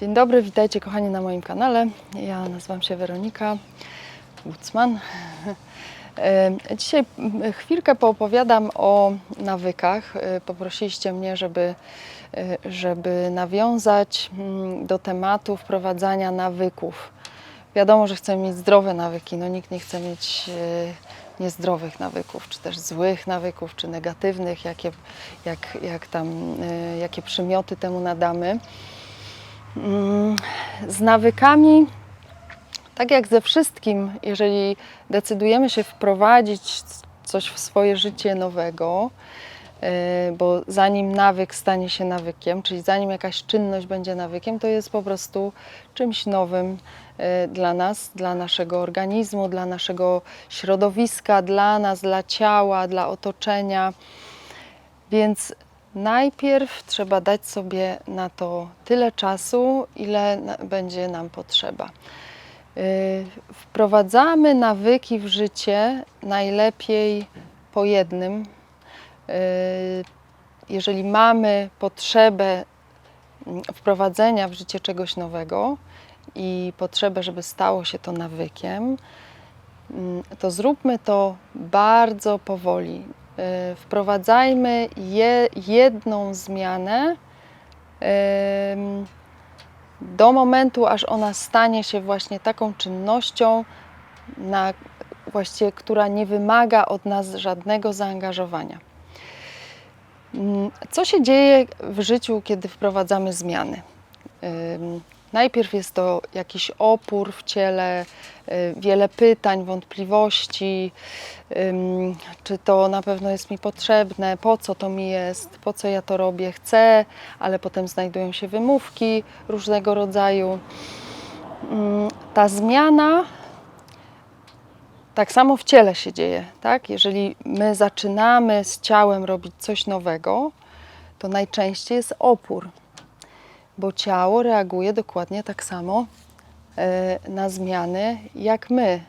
Dzień dobry, witajcie kochani na moim kanale. Ja nazywam się Weronika Wucman. E, Dzisiaj chwilkę poopowiadam o nawykach. E, Poprosiliście mnie, żeby, e, żeby nawiązać mm, do tematu wprowadzania nawyków. Wiadomo, że chcemy mieć zdrowe nawyki, no nikt nie chce mieć niezdrowych nawyków, czy też złych nawyków, czy negatywnych, jakie, jak, jak tam, jakie przymioty temu nadamy. Mm, Z nawykami, tak jak ze wszystkim, jeżeli decydujemy się wprowadzić coś w swoje życie nowego, e, bo zanim nawyk stanie się nawykiem, czyli zanim jakaś czynność będzie nawykiem, to jest po prostu czymś nowym e, dla nas, dla naszego organizmu, dla naszego środowiska, dla nas, dla ciała, dla otoczenia. Więc najpierw trzeba dać sobie na to tyle czasu, ile będzie nam potrzeba. Yy, Wprowadzamy nawyki w życie najlepiej po jednym. Yy, Jeżeli mamy potrzebę mm, wprowadzenia w życie czegoś nowego i potrzebę, żeby stało się to nawykiem, mm, to zróbmy to bardzo powoli. Yy, Wprowadzajmy je, jedną zmianę do momentu, aż ona stanie się właśnie taką czynnością, na, właściwie, która nie wymaga od nas żadnego zaangażowania. Mm, Co się dzieje w życiu, kiedy wprowadzamy zmiany? Najpierw jest to jakiś opór w ciele, y, wiele pytań, wątpliwości, czy to na pewno jest mi potrzebne, po co to mi jest, po co ja to robię, chcę, ale potem znajdują się wymówki różnego rodzaju. Ym, Ta zmiana tak samo w ciele się dzieje, tak? Jeżeli my zaczynamy z ciałem robić coś nowego, to najczęściej jest opór, bo ciało reaguje dokładnie tak samo e, na zmiany jak my.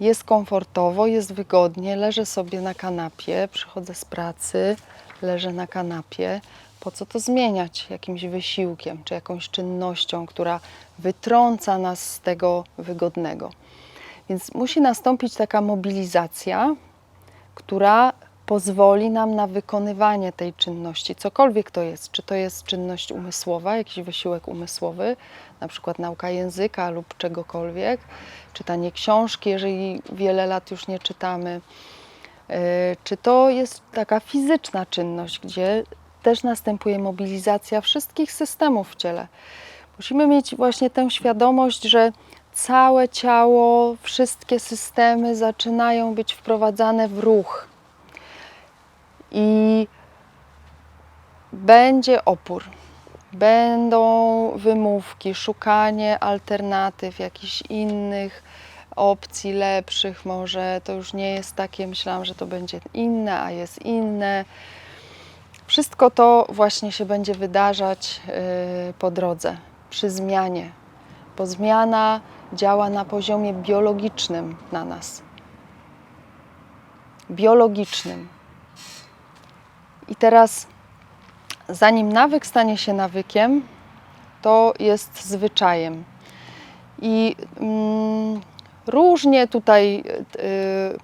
Jest komfortowo, jest wygodnie, leżę sobie na kanapie, przychodzę z pracy, leżę na kanapie. Po co to zmieniać jakimś wysiłkiem czy jakąś czynnością, która wytrąca nas z tego wygodnego? Więc musi nastąpić taka mobilizacja, która pozwoli nam na wykonywanie tej czynności, cokolwiek to jest. Czy to jest czynność umysłowa, jakiś wysiłek umysłowy, na przykład nauka języka lub czegokolwiek, czytanie książki, jeżeli wiele lat już nie czytamy. Yy, Czy to jest taka fizyczna czynność, gdzie też następuje mobilizacja wszystkich systemów w ciele. Musimy mieć właśnie tę świadomość, że całe ciało, wszystkie systemy zaczynają być wprowadzane w ruch. I będzie opór, będą wymówki, szukanie alternatyw, jakichś innych opcji lepszych. Może to już nie jest takie, myślałam, że to będzie inne, a jest inne. Wszystko to właśnie się będzie wydarzać yy, po drodze, przy zmianie, bo zmiana działa na poziomie biologicznym na nas. Biologicznym. I teraz, zanim nawyk stanie się nawykiem, to jest zwyczajem. I mm, różnie tutaj, y,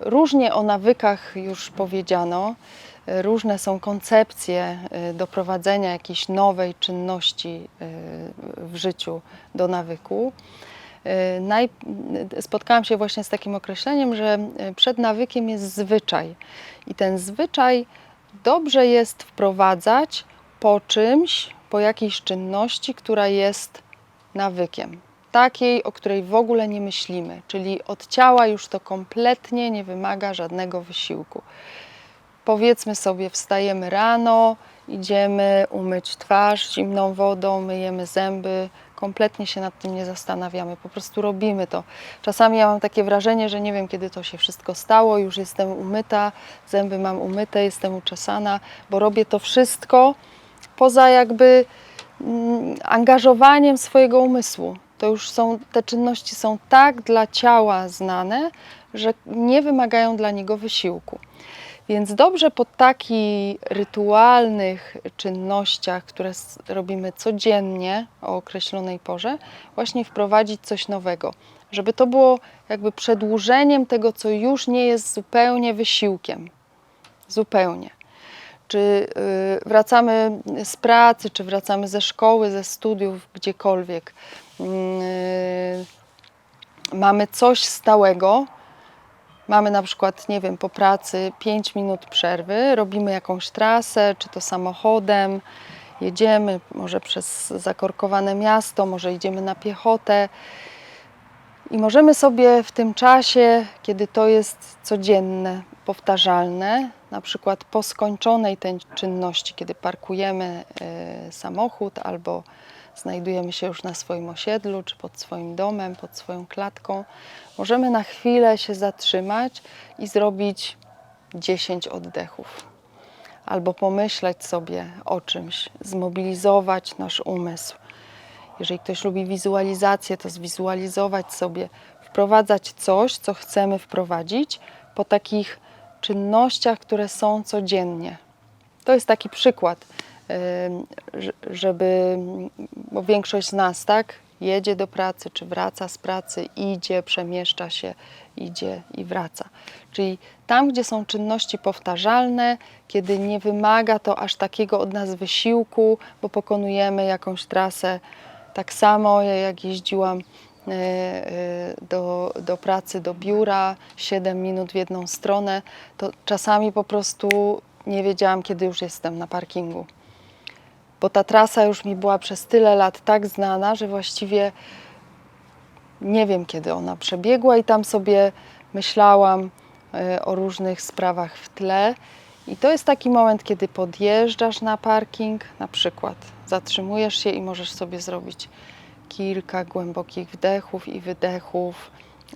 różnie o nawykach już powiedziano. Y, Różne są koncepcje y, doprowadzenia jakiejś nowej czynności y, w życiu do nawyku. Y. Spotkałam się właśnie z takim określeniem, że y, przed nawykiem jest zwyczaj. I ten zwyczaj dobrze jest wprowadzać po czymś, po jakiejś czynności, która jest nawykiem. Takiej, o której w ogóle nie myślimy, czyli od ciała już to kompletnie nie wymaga żadnego wysiłku. Powiedzmy sobie, wstajemy rano, idziemy umyć twarz zimną wodą, myjemy zęby, kompletnie się nad tym nie zastanawiamy, po prostu robimy to. Czasami ja mam takie wrażenie, że nie wiem, kiedy to się wszystko stało, już jestem umyta, zęby mam umyte, jestem uczesana, bo robię to wszystko poza jakby mm, angażowaniem swojego umysłu. To już są, te czynności są tak dla ciała znane, że nie wymagają dla niego wysiłku. Więc dobrze po takich rytualnych czynnościach, które robimy codziennie o określonej porze, właśnie wprowadzić coś nowego, żeby to było jakby przedłużeniem tego, co już nie jest zupełnie wysiłkiem. Zupełnie. Czy y, wracamy z pracy, czy wracamy ze szkoły, ze studiów, gdziekolwiek. y, mamy coś stałego, Mamy na przykład, nie wiem, po pracy 5 minut przerwy, robimy jakąś trasę, czy to samochodem, jedziemy może przez zakorkowane miasto, może idziemy na piechotę. I możemy sobie w tym czasie, kiedy to jest codzienne, powtarzalne, na przykład po skończonej tej czynności, kiedy parkujemy y, samochód albo znajdujemy się już na swoim osiedlu, czy pod swoim domem, pod swoją klatką, możemy na chwilę się zatrzymać i zrobić 10 oddechów. Albo pomyśleć sobie o czymś, zmobilizować nasz umysł. Jeżeli ktoś lubi wizualizację, to zwizualizować sobie, wprowadzać coś, co chcemy wprowadzić po takich czynnościach, które są codziennie. To jest taki przykład, żeby, bo większość z nas, tak, jedzie do pracy, czy wraca z pracy, idzie, przemieszcza się, idzie i wraca. Czyli tam, gdzie są czynności powtarzalne, kiedy nie wymaga to aż takiego od nas wysiłku, bo pokonujemy jakąś trasę. Tak samo jak jeździłam e, e, do, do pracy, do biura, 7 minut w jedną stronę, to czasami po prostu nie wiedziałam, kiedy już jestem na parkingu. Bo ta trasa już mi była przez tyle lat tak znana, że właściwie nie wiem, kiedy ona przebiegła, i tam sobie myślałam e, o różnych sprawach w tle. I to jest taki moment, kiedy podjeżdżasz na parking, na przykład zatrzymujesz się i możesz sobie zrobić kilka głębokich wdechów i wydechów,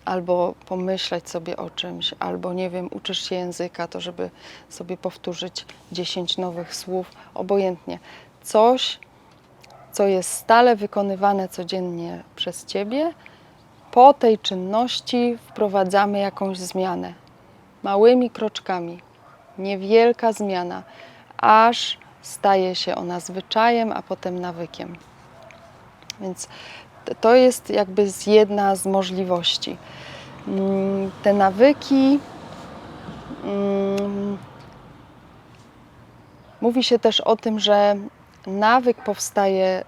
albo pomyśleć sobie o czymś, albo nie wiem, uczysz się języka, to żeby sobie powtórzyć 10 nowych słów, obojętnie. Coś, co jest stale wykonywane codziennie przez ciebie, po tej czynności wprowadzamy jakąś zmianę. Małymi kroczkami. Niewielka zmiana, aż staje się ona zwyczajem, a potem nawykiem. Więc to jest jakby jedna z możliwości. Mm, Te nawyki. mm, Mówi się też o tym, że nawyk powstaje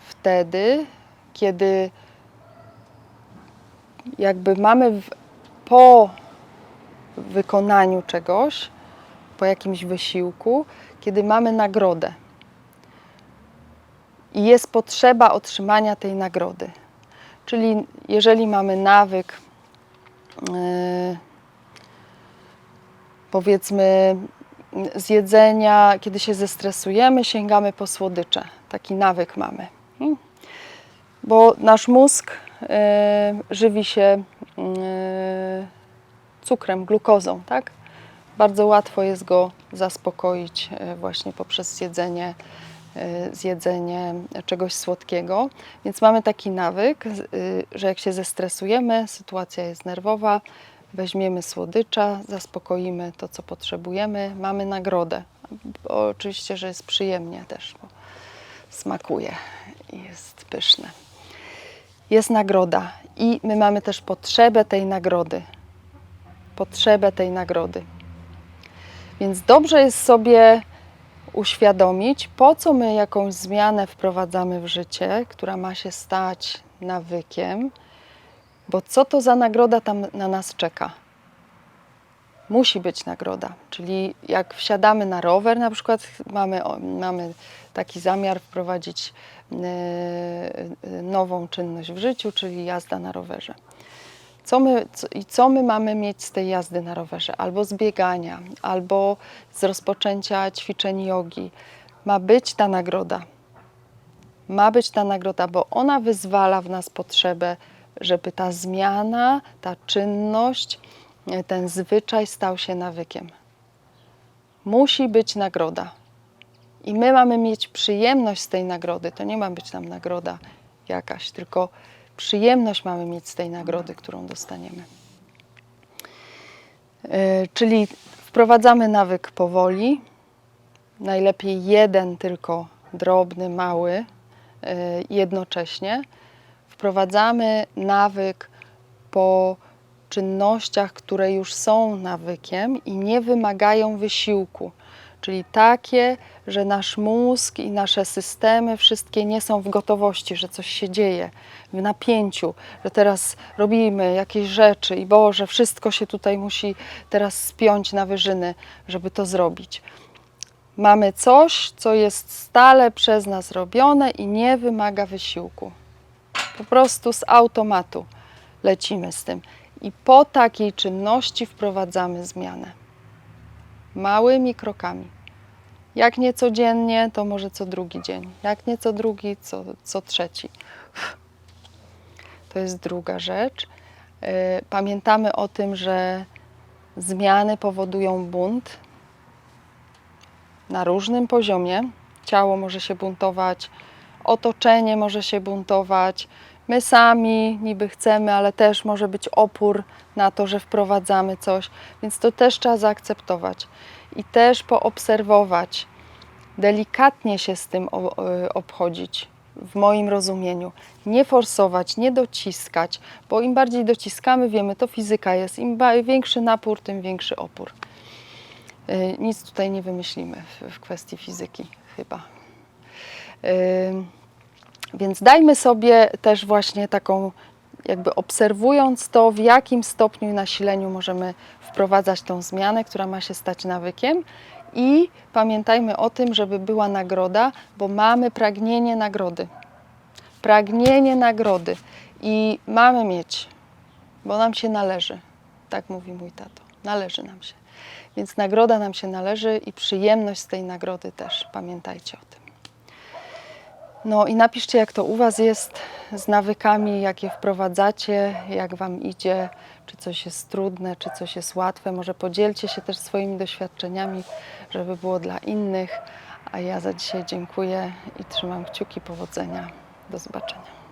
wtedy, kiedy jakby mamy w, po wykonaniu czegoś, po jakimś wysiłku, kiedy mamy nagrodę. I jest potrzeba otrzymania tej nagrody. Czyli jeżeli mamy nawyk, yy, powiedzmy, z jedzenia, kiedy się zestresujemy, sięgamy po słodycze. Taki nawyk mamy. Mm. Bo nasz mózg yy, żywi się yy, cukrem, glukozą, tak? Bardzo łatwo jest go zaspokoić yy, właśnie poprzez jedzenie, zjedzenie czegoś słodkiego. Więc mamy taki nawyk, że jak się zestresujemy, sytuacja jest nerwowa, weźmiemy słodycza, zaspokoimy to, co potrzebujemy, mamy nagrodę. Oczywiście, że jest przyjemnie też, bo smakuje i jest pyszne. Jest nagroda i my mamy też potrzebę tej nagrody. Potrzebę tej nagrody. Więc dobrze jest sobie uświadomić, po co my jakąś zmianę wprowadzamy w życie, która ma się stać nawykiem, bo co to za nagroda tam na nas czeka? Musi być nagroda, czyli jak wsiadamy na rower, na przykład mamy, mamy taki zamiar wprowadzić e, e, nową czynność w życiu, czyli jazda na rowerze. Co my, co, I co my mamy mieć z tej jazdy na rowerze? Albo z biegania, albo z rozpoczęcia ćwiczeń jogi. Ma być ta nagroda. Ma być ta nagroda, bo ona wyzwala w nas potrzebę, żeby ta zmiana, ta czynność, e, ten zwyczaj stał się nawykiem. Musi być nagroda. I my mamy mieć przyjemność z tej nagrody. To nie ma być nam nagroda jakaś, tylko przyjemność mamy mieć z tej nagrody, którą dostaniemy. E, Czyli Wprowadzamy nawyk powoli, najlepiej jeden tylko drobny, mały, y, jednocześnie. Wprowadzamy nawyk po czynnościach, które już są nawykiem i nie wymagają wysiłku. Czyli takie, że nasz mózg i nasze systemy wszystkie nie są w gotowości, że coś się dzieje, w napięciu, że teraz robimy jakieś rzeczy i Boże, wszystko się tutaj musi teraz spiąć na wyżyny, żeby to zrobić. Mamy coś, co jest stale przez nas robione i nie wymaga wysiłku. Po prostu z automatu lecimy z tym. I po takiej czynności wprowadzamy zmianę. Małymi krokami. Jak nie codziennie, to może co drugi dzień. Jak nie co drugi, co, co trzeci. To jest druga rzecz. Yy, Pamiętamy o tym, że zmiany powodują bunt na różnym poziomie. Ciało może się buntować, otoczenie może się buntować. My sami niby chcemy, ale też może być opór na to, że wprowadzamy coś, więc to też trzeba zaakceptować i też poobserwować, delikatnie się z tym obchodzić, w moim rozumieniu. Nie forsować, nie dociskać, bo im bardziej dociskamy, wiemy, to fizyka jest, im większy napór, tym większy opór. Y, Nic tutaj nie wymyślimy w kwestii fizyki, chyba. Więc dajmy sobie też właśnie taką, jakby obserwując to, w jakim stopniu i nasileniu możemy wprowadzać tą zmianę, która ma się stać nawykiem. I pamiętajmy o tym, żeby była nagroda, bo mamy pragnienie nagrody. Pragnienie nagrody. I mamy mieć, bo nam się należy. Tak mówi mój tato. Należy nam się. Więc nagroda nam się należy i przyjemność z tej nagrody też. Pamiętajcie o tym. No i napiszcie, jak to u Was jest z nawykami, jakie wprowadzacie, jak Wam idzie, czy coś jest trudne, czy coś jest łatwe. Może podzielcie się też swoimi doświadczeniami, żeby było dla innych. A ja za dzisiaj dziękuję i trzymam kciuki powodzenia. Do zobaczenia.